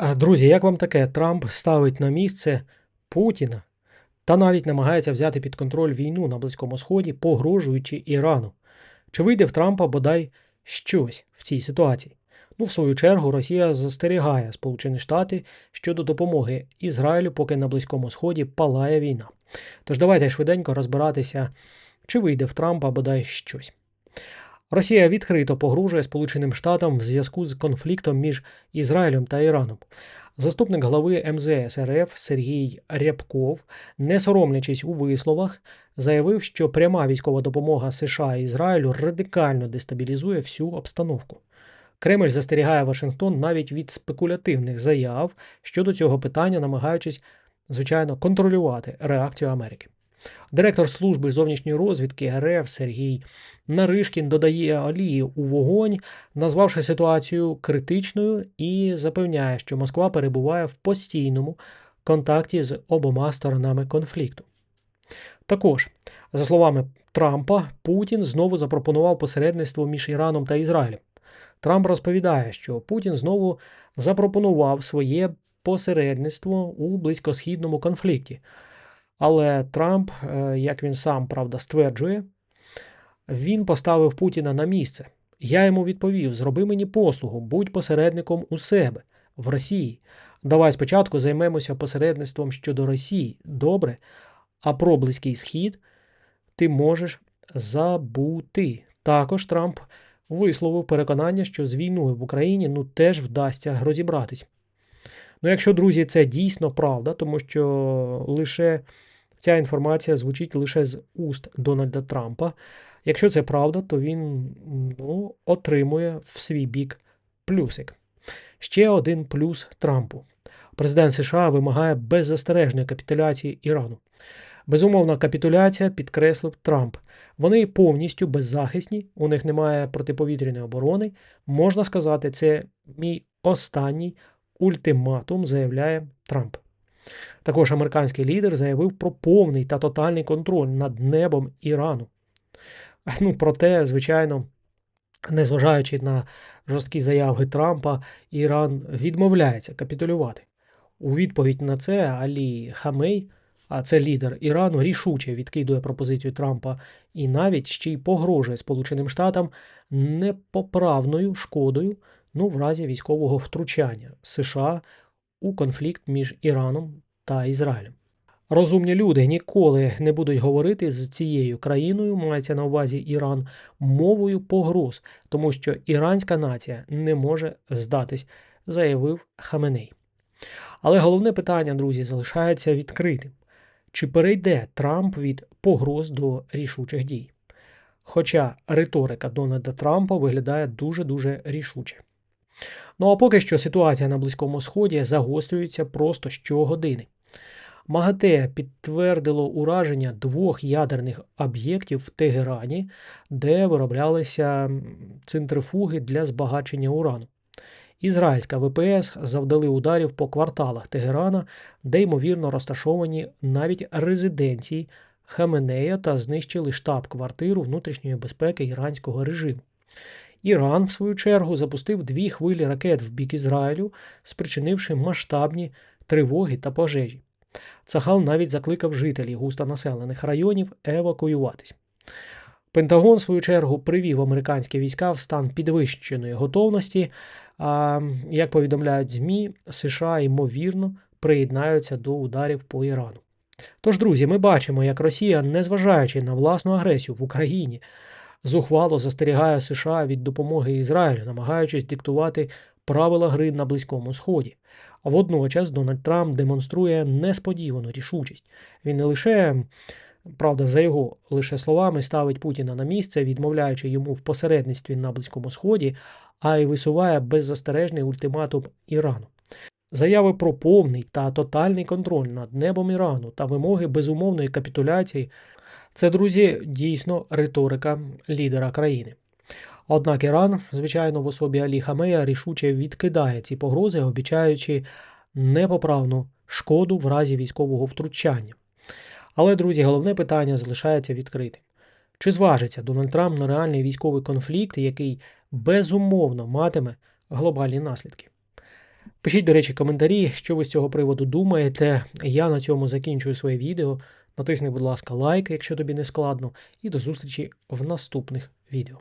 Друзі, як вам таке? Трамп ставить на місце Путіна та навіть намагається взяти під контроль війну на Близькому Сході, погрожуючи Ірану. Чи вийде в Трампа бодай щось в цій ситуації? Ну, в свою чергу, Росія застерігає Сполучені Штати щодо допомоги Ізраїлю, поки на Близькому Сході палає війна. Тож давайте швиденько розбиратися, чи вийде в Трампа бодай щось. Росія відкрито погрожує Сполученим Штатам в зв'язку з конфліктом між Ізраїлем та Іраном. Заступник глави МЗС РФ Сергій Рябков, не соромлячись у висловах, заявив, що пряма військова допомога США і Ізраїлю радикально дестабілізує всю обстановку. Кремль застерігає Вашингтон навіть від спекулятивних заяв щодо цього питання, намагаючись, звичайно, контролювати реакцію Америки. Директор служби зовнішньої розвідки РФ Сергій Наришкін додає олії у вогонь, назвавши ситуацію критичною і запевняє, що Москва перебуває в постійному контакті з обома сторонами конфлікту. Також, за словами Трампа, Путін знову запропонував посередництво між Іраном та Ізраїлем. Трамп розповідає, що Путін знову запропонував своє посередництво у близькосхідному конфлікті. Але Трамп, е, як він сам правда стверджує, він поставив Путіна на місце. Я йому відповів: зроби мені послугу, будь посередником у себе в Росії. Давай спочатку займемося посередництвом щодо Росії. Добре, а про Близький Схід ти можеш забути. Також Трамп висловив переконання, що з війною в Україні ну теж вдасться розібратись. Ну, якщо, друзі, це дійсно правда, тому що лише ця інформація звучить лише з уст Дональда Трампа. Якщо це правда, то він ну, отримує в свій бік плюсик. Ще один плюс Трампу. Президент США вимагає беззастережної капітуляції Ірану. Безумовна капітуляція, підкреслив Трамп. Вони повністю беззахисні, у них немає протиповітряної оборони. Можна сказати, це мій останній ультиматум, заявляє Трамп. Також американський лідер заявив про повний та тотальний контроль над небом Ірану. Ну, Проте, звичайно, незважаючи на жорсткі заяви Трампа, Іран відмовляється капітулювати. У відповідь на це Алі Хамей, а це лідер Ірану, рішуче відкидує пропозицію Трампа і навіть ще й погрожує Сполученим Штатам непоправною шкодою ну, в разі військового втручання США у конфлікт між Іраном та Ізраїлем. Розумні люди ніколи не будуть говорити з цією країною, мається на увазі Іран, мовою погроз, тому що іранська нація не може здатись, заявив Хаменей. Але головне питання, друзі, залишається відкритим: чи перейде Трамп від погроз до рішучих дій? Хоча риторика Дональда Трампа виглядає дуже-дуже рішуче. Ну а поки що ситуація на Близькому Сході загострюється просто щогодини. МАГАТЕ підтвердило ураження двох ядерних об'єктів в Тегерані, де вироблялися центрифуги для збагачення урану. Ізраїльська ВПС завдали ударів по кварталах Тегерана, де ймовірно розташовані навіть резиденції Хаменея та знищили штаб-квартиру внутрішньої безпеки іранського режиму. Іран, в свою чергу, запустив дві хвилі ракет в бік Ізраїлю, спричинивши масштабні тривоги та пожежі. Цахал навіть закликав жителів густонаселених районів евакуюватись. Пентагон, в свою чергу, привів американські війська в стан підвищеної готовності. А як повідомляють ЗМІ, США ймовірно приєднаються до ударів по Ірану. Тож, друзі, ми бачимо, як Росія, незважаючи на власну агресію в Україні, зухвало застерігає США від допомоги Ізраїлю, намагаючись диктувати правила гри на Близькому Сході. А водночас Дональд Трамп демонструє несподівану рішучість. Він не лише, правда, за його лише словами ставить Путіна на місце, відмовляючи йому в посередництві на Близькому Сході, а й висуває беззастережний ультиматум Ірану. Заяви про повний та тотальний контроль над небом Ірану та вимоги безумовної капітуляції це, друзі, дійсно риторика лідера країни. Однак Іран, звичайно, в особі Алі Хамея рішуче відкидає ці погрози, обіцяючи непоправну шкоду в разі військового втручання. Але, друзі, головне питання залишається відкритим. Чи зважиться Дональд Трамп на реальний військовий конфлікт, який безумовно матиме глобальні наслідки? Пишіть, до речі, коментарі, що ви з цього приводу думаєте. Я на цьому закінчую своє відео. Натисни, будь ласка, лайк, якщо тобі не складно, і до зустрічі в наступних відео.